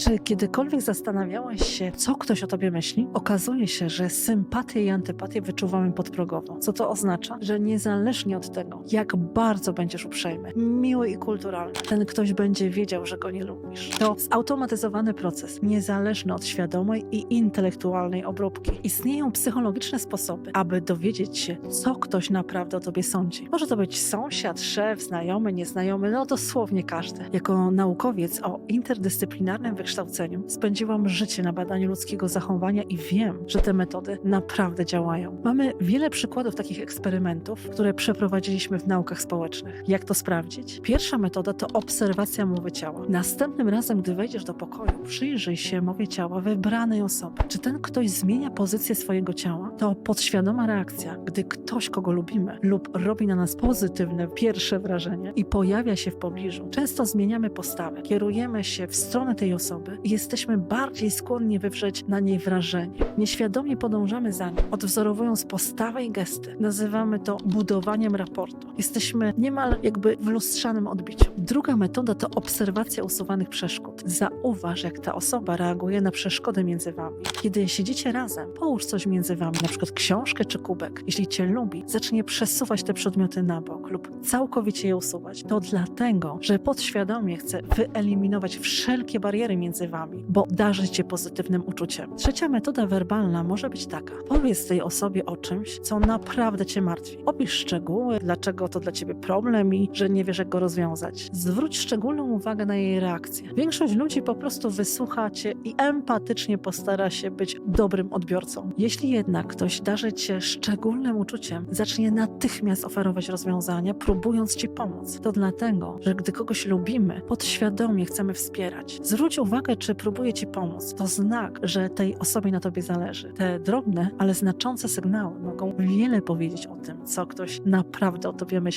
Czy kiedykolwiek zastanawiałeś się, co ktoś o tobie myśli? Okazuje się, że sympatię i antypatię wyczuwamy podprogowo. Co to oznacza? Że niezależnie od tego, jak bardzo będziesz uprzejmy, miły i kulturalny, ten ktoś będzie wiedział, że go nie lubisz. To zautomatyzowany proces, niezależny od świadomej i intelektualnej obróbki. Istnieją psychologiczne sposoby, aby dowiedzieć się, co ktoś naprawdę o tobie sądzi. Może to być sąsiad, szef, znajomy, nieznajomy, no dosłownie każdy. Jako naukowiec o interdyscyplinarnym wykształceniu spędziłam życie na badaniu ludzkiego zachowania i wiem, że te metody naprawdę działają. Mamy wiele przykładów takich eksperymentów, które przeprowadziliśmy w naukach społecznych. Jak to sprawdzić? Pierwsza metoda to obserwacja mowy ciała. Następnym razem, gdy wejdziesz do pokoju, przyjrzyj się mowie ciała wybranej osoby. Czy ten ktoś zmienia pozycję swojego ciała? To podświadoma reakcja, gdy ktoś, kogo lubimy lub robi na nas pozytywne pierwsze wrażenie i pojawia się w pobliżu. Często zmieniamy postawę, kierujemy się w stronę tej osoby i jesteśmy bardziej skłonni wywrzeć na niej wrażenie. Nieświadomie podążamy za nim, odwzorowując postawę i gesty. Nazywamy to budowaniem raportu. Jesteśmy niemal jakby w lustrzanym odbiciu. Druga metoda to obserwacja usuwanych przeszkód. Zauważ, jak ta osoba reaguje na przeszkody między wami. Kiedy siedzicie razem, połóż coś między wami, na przykład książkę czy kubek. Jeśli cię lubi, zacznie przesuwać te przedmioty na bok lub całkowicie je usuwać. To dlatego, że podświadomie chce wyeliminować wszelkie bariery między wami, bo darzy cię pozytywnym uczuciem. Trzecia metoda werbalna może być taka. Powiedz tej osobie o czymś, co naprawdę cię martwi. Opisz szczegóły, dlaczego to dla ciebie problem i że nie wiesz, jak go rozwiązać. Zwróć szczególną uwagę na jej reakcję. Większość ludzi po prostu wysłucha cię i empatycznie postara się być dobrym odbiorcą. Jeśli jednak ktoś darzy cię szczególnym uczuciem, zacznie natychmiast oferować rozwiązania, próbując ci pomóc. To dlatego, że gdy kogoś lubimy, podświadomie chcemy wspierać. Zwróć uwagę, czy próbuje ci pomóc. To znak, że tej osobie na tobie zależy. Te drobne, ale znaczące sygnały mogą wiele powiedzieć o tym, co ktoś naprawdę o tobie myśli.